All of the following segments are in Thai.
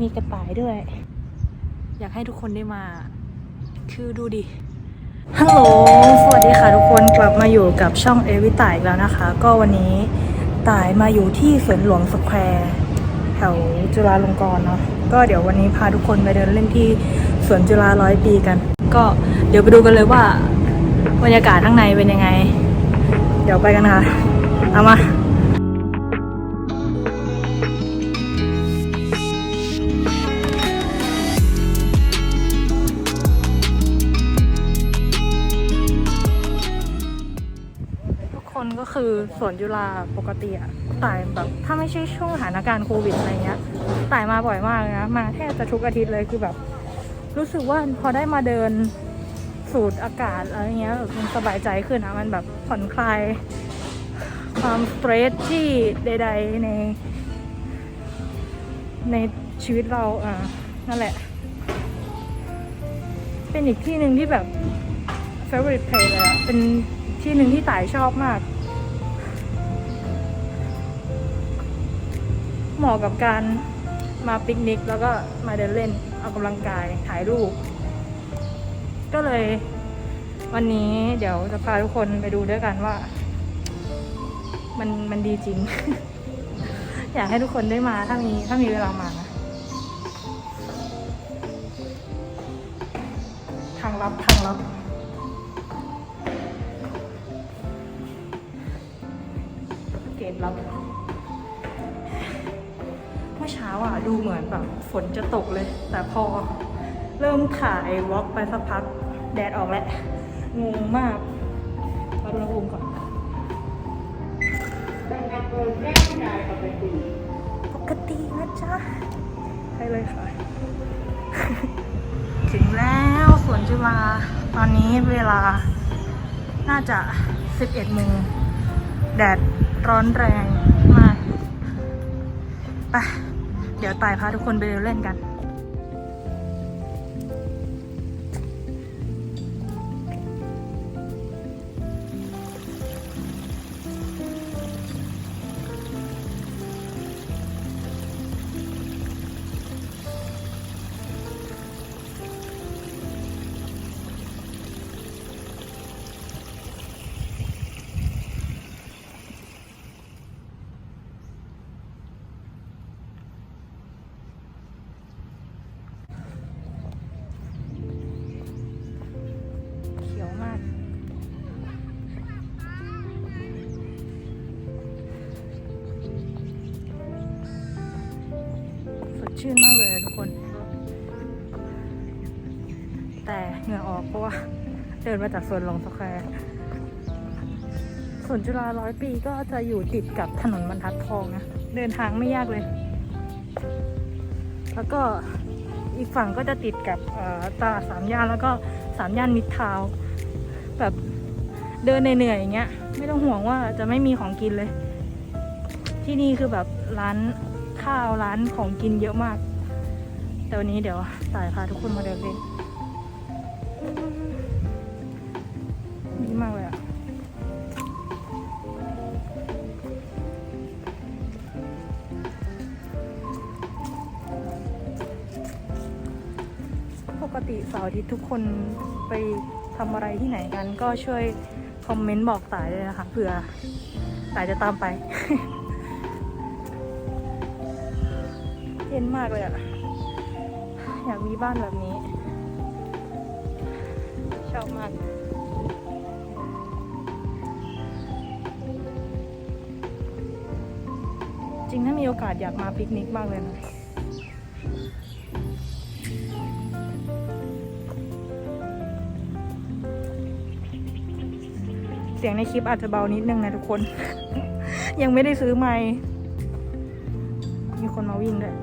มีกระต่ายด้วย อยากให้ทุกคนได้มา คือดูดิ ฮัลโหล สวัสดีค่ะทุกคน กลับมาอยู่กับช่องเอวิตายอีกแล้วนะคะ ก็วันนี้ต่ายมาอยู่ที่สวนหลวงสแควร์แถวจุฬาลงกรณ์เนาะ ก็เดี๋ยววันนี้พาทุกคนไปเดินเล่นที่สวนจุฬาร้อยปีกัน ก็เดี๋ยวไปดูกันเลยว่าบรรยากาศข้างในเป็นยังไง เดี๋ยวไปกันค่ะ เอามา คือสวนจุฬาปกติอะต่ายแบบถ้าไม่ใช่ช่วงสถานการณ์โควิดอะไรเงี้ยต่ายมาบ่อยมากนะ มาแทบจะทุกอาทิตย์เลยคือแบบ รู้สึกว่าพอได้มาเดินสูดอากาศอะไรเงี้ยแบบมันสบายใจขึ้นอะมันแบบผ่อนคลาย ความสเตรสที่ใด ๆ ใน ในชีวิตเราอ่านั่นแหละ เป็นอีกที่หนึ่งที่แบบ favorite place เลยอะเป็นที่หนึ่งที่ต่ายชอบมาก เหมาะกับการมาปิกนิก แล้วก็มาเดินเล่นออกกำลังกายถ่ายรูป ก็เลยวันนี้เดี๋ยวจะพาทุกคนไปดูด้วยกันว่า มันมันดีจริง อยากให้ทุกคนได้มาถ้ามีถ้ามีเวลามานะทางลับทางลับเกตลับ อเช้าอะดูเหมือนแบบฝนจะตกเลย แต่พอเริ่มถ่ายวอล์กไปสักพักแดดออกแล้ว งงมากวัดอุณหภูมิก่อนปกตินะจ๊ะไปเลยค่ะ ถึงแล้วสวนจุฬาตอนนี้เวลาน่าจะ 11โมงแดดร้อนแรงมากไป เดี๋ยวตายพาทุกคนไปเดินเล่นกัน เลยทุกคน แต่เหงื่อออกเพราะว่าเดินมาจากสวนหลวงสแควร์สวนจุฬาร้อยปีก็จะอยู่ติดกับถนนบรรทัดทองนะ เดินทางไม่ยากเลย แล้วก็อีกฝั่งก็จะติดกับตลาดสามย่านแล้วก็สามย่านมิตรทาวน์แบบเดินเหนื่อยๆอย่างเงี้ย ไม่ต้องห่วงว่าจะไม่มีของกินเลย ที่นี่คือแบบร้านข้าวร้านของกินเยอะมาก แต่วันนี้เดี๋ยวสายพาทุกคนมาเดินเล่นดีมากเลยอะปกติเสาร์อาทิตย์ทุกคนไปทำอะไรที่ไหนกันก็ช่วยคอมเมนต์บอกสายเลยนะคะเผื่อสายจะตามไป เย็นมากเลยอะ อยากมีบ้านแบบนี้ ชอบมากจริงถ้ามีโอกาสอยากมาปิกนิกมากเลยนะเสียงในคลิปอาจจะเบานิดนึงนะทุกคน ยังไม่ได้ซื้อไมค์มีคนมาวิ่งด้วย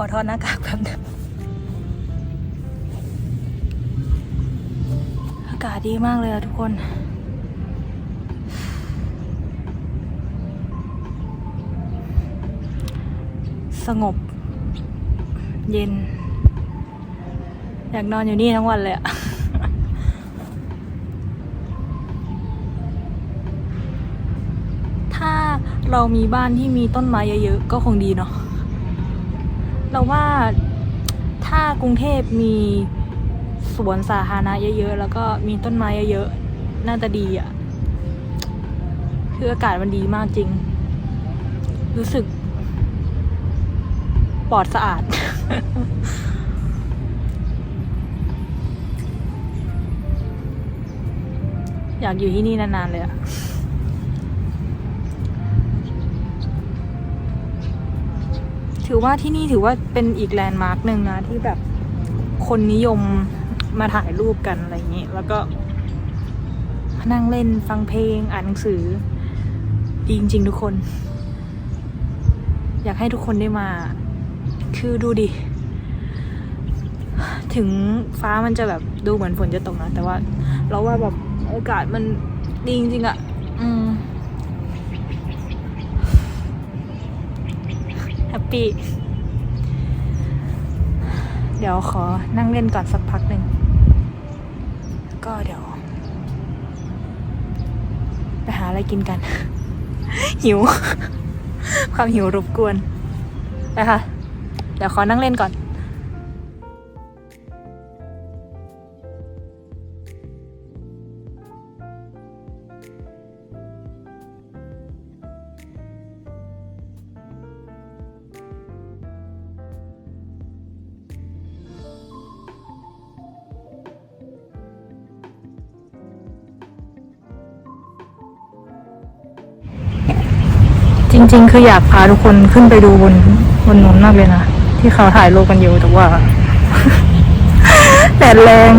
ขอทอดหน้ากากแบบนึงอากาศดีมากเลยอะทุกคน สงบ เย็น อยากนอนอยู่นี่ทั้งวันเลยอะถ้าเรามีบ้านที่มีต้นไม้เยอะๆ ก็คงดีเนาะ เราว่าถ้ากรุงเทพมีสวนสาธารณะเยอะๆ แล้วก็มีต้นไม้เยอะๆ น่าจะดีอะ่ะ คืออากาศมันดีมากจริง รู้สึก ปลอดสะอาด อยากอยู่ที่นี่นานๆเลยอะ ถือว่าที่นี่ถือว่าเป็นอีกแลนด์มาร์กหนึ่งนะที่แบบคนนิยมมาถ่ายรูปกันอะไรอย่างนี้ แล้วก็นั่งเล่นฟังเพลงอ่านหนังสือดีจริง ๆ ทุกคน อยากให้ทุกคนได้มา คือดูดิ ถึงฟ้ามันจะแบบดูเหมือนฝนจะตกนะ แต่ว่า เราว่าแบบอากาศมันดีจริงๆอะ่ะ อืม แฮ ปี้ เดี๋ยวขอนั่งเล่นก่อนสักพักหนึ่ง ก็เดี๋ยว ไปหาอะไรกินกัน หิว ความหิวรบกวน ไปค่ะ เดี๋ยวขอนั่งเล่นก่อน ริง ๆ คืออยากพาทุกคนขึ้นไปดูบนบนนู้นมากเลยนะที่เขาถ่ายรูปกันอยู่แต่ว่าแดดแรง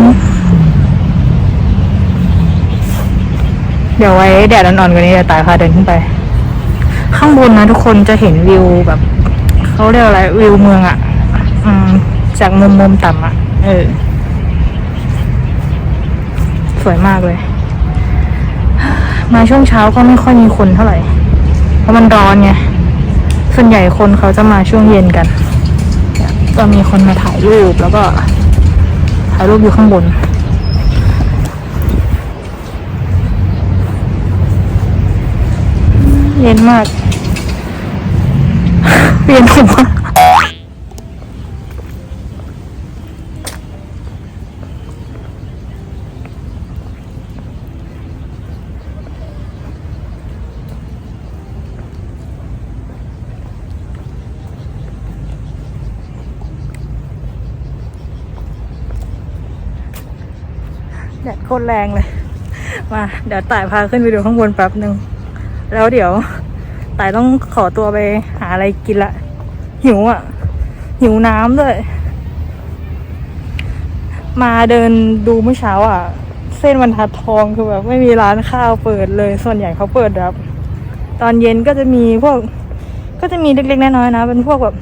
เดี๋ยวไว้แดดอ่อนๆกว่านี้จะตายพาเดินขึ้นไป ข้างบนนะทุกคนจะเห็นวิวแบบเขาเรียกอะไรวิวเมืองอะ่ะอืมจากมุมมุมต่ำอะ่ะ เออ สวยมากเลย มาช่วงเช้าก็ไม่ค่อยมีคนเท่าไหร่ เพราะมันร้อนไง ส่วนใหญ่คนเขาจะมาช่วงเย็นกัน ก็มีคนมาถ่ายรูปแล้วก็ถ่ายรูปอยู่ข้างบน เย็นมากเวียนหัว แดดโคตรแรงเลย มาเดี๋ยวต่ายพาขึ้นไปดูข้างบนแป๊บหนึ่งแล้วเดี๋ยวต่ายต้องขอตัวไปหาอะไรกินละ หิวอะ หิวน้ำด้วย มาเดินดูเมื่อเช้าอะ เส้นบรรทัดทองคือแบบไม่มีร้านข้าวเปิดเลย ส่วนใหญ่เขาเปิดแบบตอนเย็นก็จะมีพวก ก็จะมีเล็กๆน้อยๆนะ เป็นพวกแบบ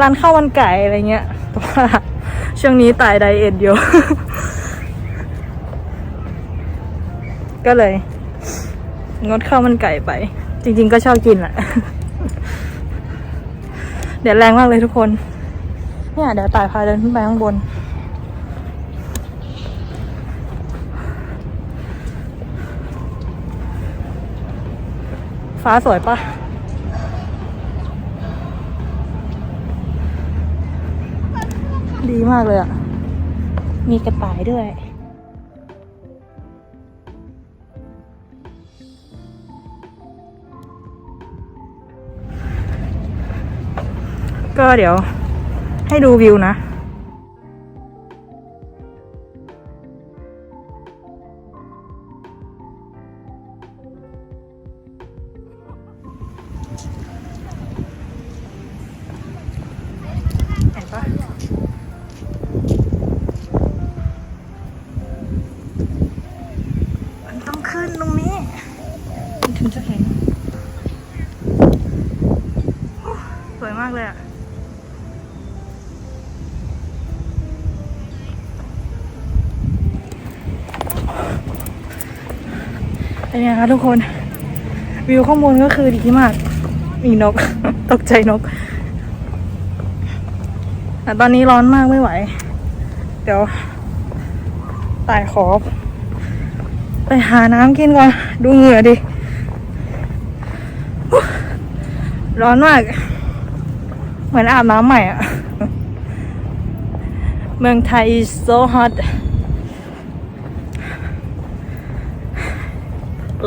ร้านข้าวมันไก่อะไรเงี้ยแต่ว่าช่วงนี้ตายไดเอทอยู่ ก็เลย งดข้าวมันไก่ไป จริง ๆ ก็ชอบกินแหละเดี๋ยวแรงมากเลยทุกคน เนี่ยเดี๋ยวตายพาเดินขึ้นไปข้างบน ฟ้าสวยปะดีมากเลยอะ มีกระต่ายด้วย ก็เดี๋ยวให้ดูวิวนะเห็นปะมันต้องขึ้นตรงนี้มันถึงจะเห็นโอ้สวยมากเลยอะ เป็นไงคะทุกคน วิวข้างบนก็คือดีมาก มีนก ตกใจนก แต่ตอนนี้ร้อนมากไม่ไหว เดี๋ยวตายขอ ไปหาน้ำกินก่อน ดูเหงื่อดิ ร้อนมาก เหมือนอาบน้ำใหม่อะเมืองไทย is so hot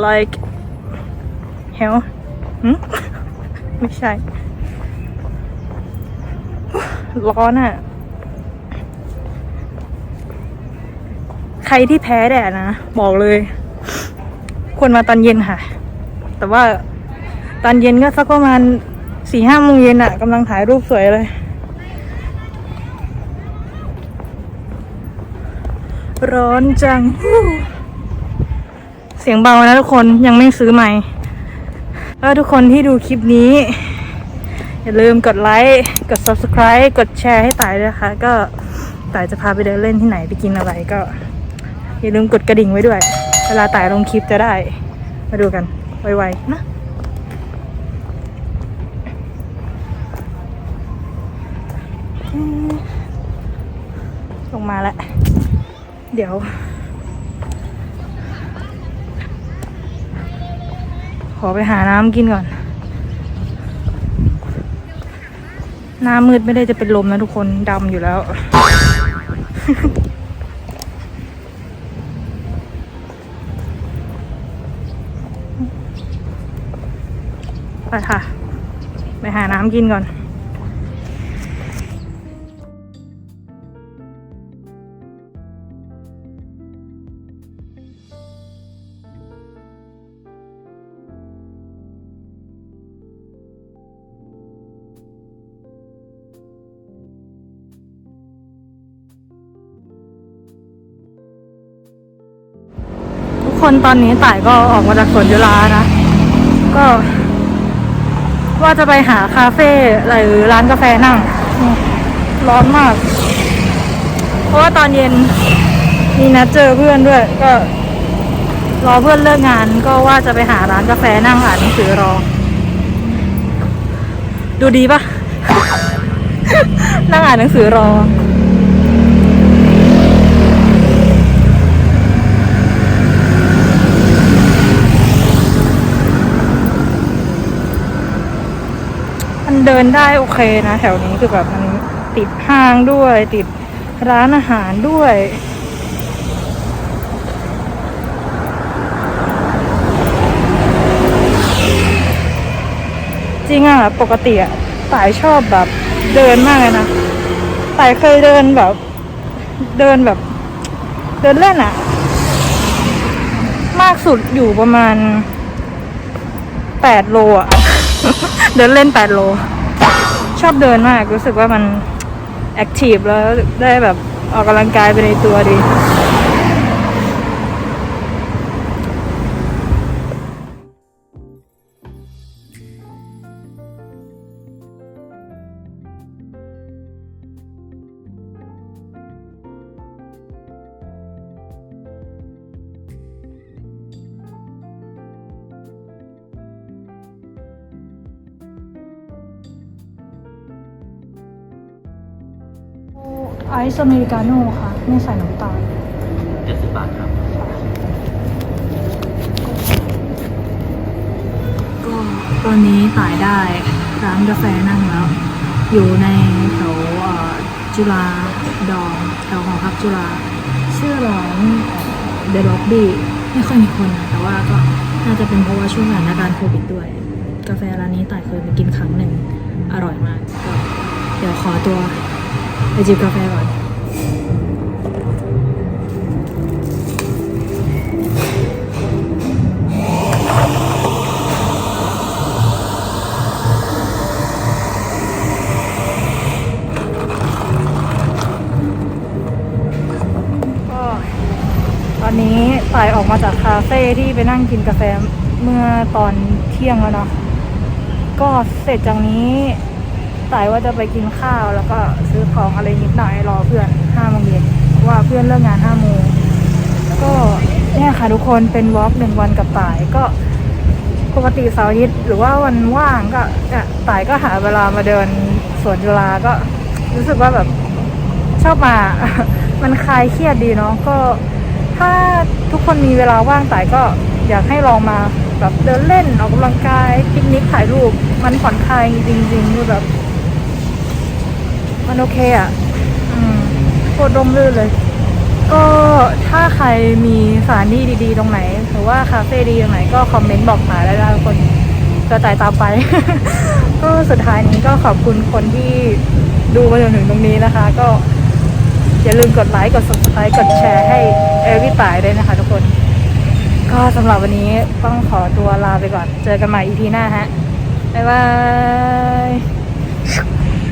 like hell หึไม่ใช่ ร้อนอะ่ะ ใครที่แพ้แดดนะ บอกเลย ควรมาตอนเย็นค่ะ แต่ว่าตอนเย็นก็สักประมาณสี่ห้าโมงเย็นอะ่ะกำลังถ่ายรูปสวยเลย ร้อนจัง เสียงเบานะทุกคนยังไม่ซื้อใหม่แล้วทุกคนที่ดูคลิปนี้ อย่าลืมกดไลค์กด subscribe กดแชร์ให้ตายด้วยนะคะ ก็ตายจะพาไปเดินเล่นที่ไหนไปกินอะไรก็ อย่าลืมกดกระดิ่งไว้ด้วย เวลาตายลงคลิปจะได้ มาดูกันไวๆนะลงมาแล้ว เดี๋ยว อไปหาน้ำกินก่อน หน้ามืดไม่ได้จะเป็นลมนะทุกคนดำอยู่แล้ว ไปค่ะ ไปหาน้ำกินก่อน นตอนนี้ต่ายก็ออกมาจากสวนยุฬานะ ก็ ว่าจะไปหาคาเฟ่หรือร้านกาแฟนั่ง ร้อนมาก เพราะว่าตอนเย็นมีนัดเจอเพื่อนด้วย ก็ รอเพื่อนเลิกงานก็ว่าจะไปหาร้านกาแฟนั่งอ่านหนังสือรอ ดูดีปะนั่งอ่านหนังสือรอ เดินได้โอเคนะ แถวนี้คือแบบมันติดห้างด้วย ติดร้านอาหารด้วย จริงอะปกติอะต่ายชอบแบบเดินมากเลยนะต่ายเคยเดินแบบ เดินแบบ เดินเล่นอะมากสุดอยู่ประมาณแปดโลอะ เดินเล่นแปดโล ชอบเดินมาก รู้สึกว่ามันแอคทีฟแล้วได้แบบออกกำลังกายไปในตัวดี ไอซ์อเมริกาโน่ค่ะ ไม่ใส่น้ำตาลเจ็ดสิบบาทครับ ก็ตอนนี้ต่ายได้ร้านกาแฟนั่งแล้ว อยู่ในแถวเอ่อจุฬาดองแถวหอพักจุฬาชื่อร้านเดอะล็อบบี้ไม่ค่อยมีคนนะแต่ว่าก็น่าจะเป็นเพราะว่าช่วงสถานการณ์โควิดด้วย กาแฟร้านนี้ต่ายเคยไปกินครั้งหนึ่งอร่อยมากก็เดี๋ยวขอตัวไป จิบกาแฟก่อนตอนนี้ตายออกมาจากคาเฟ่ที่ไปนั่งกินกาแฟเมื่อตอนเที่ยงแล้วเนาะก็เสร็จจากนี้ ตายว่าจะไปกินข้าวแล้วก็ซื้อของอะไรนิดหน่อยรอเพื่อนห้าโมงเย็นว่าเพื่อนเลิกงานห้าโมงก็เนี่ยค่ะทุกคนเป็นวอล์กหนึ่งวันกับต่ายก็ปกติเสาร์อาทิตย์หรือว่าวันว่างก็เนี่ยต่ายก็หาเวลามาเดินสวนจุฬาก็รู้สึกว่าแบบชอบมา มันคลายเครียดดีเนาะก็ ถ้าทุกคนมีเวลาว่างต่ายก็อยากให้ลองมาแบบเดินเล่นออกกำลังกายปิกนิกถ่ายรูปมันผ่อนคลายจริงๆคือแบบ มันโอเคอะโคตรร่มรื่นเลย ก็ถ้าใครมีสถานที่ดีๆ ตรงไหน หรือว่าคาเฟ่ดีตรงไหนก็คอมเมนต์บอกมาได้นะทุกคนก็จ่ายตามไป ก็สุดท้ายนี้ก็ขอบคุณคนที่ดูมาจนถึงตรงนี้นะคะ ก็อย่าลืมกดไลค์กด subscribe กดแชร์ให้เอวิตายด้วยนะคะทุกคน ก็สำหรับวันนี้ต้องขอตัวลาไปก่อน เจอกันใหม่ EP หน้าฮะ บ๊ายบาย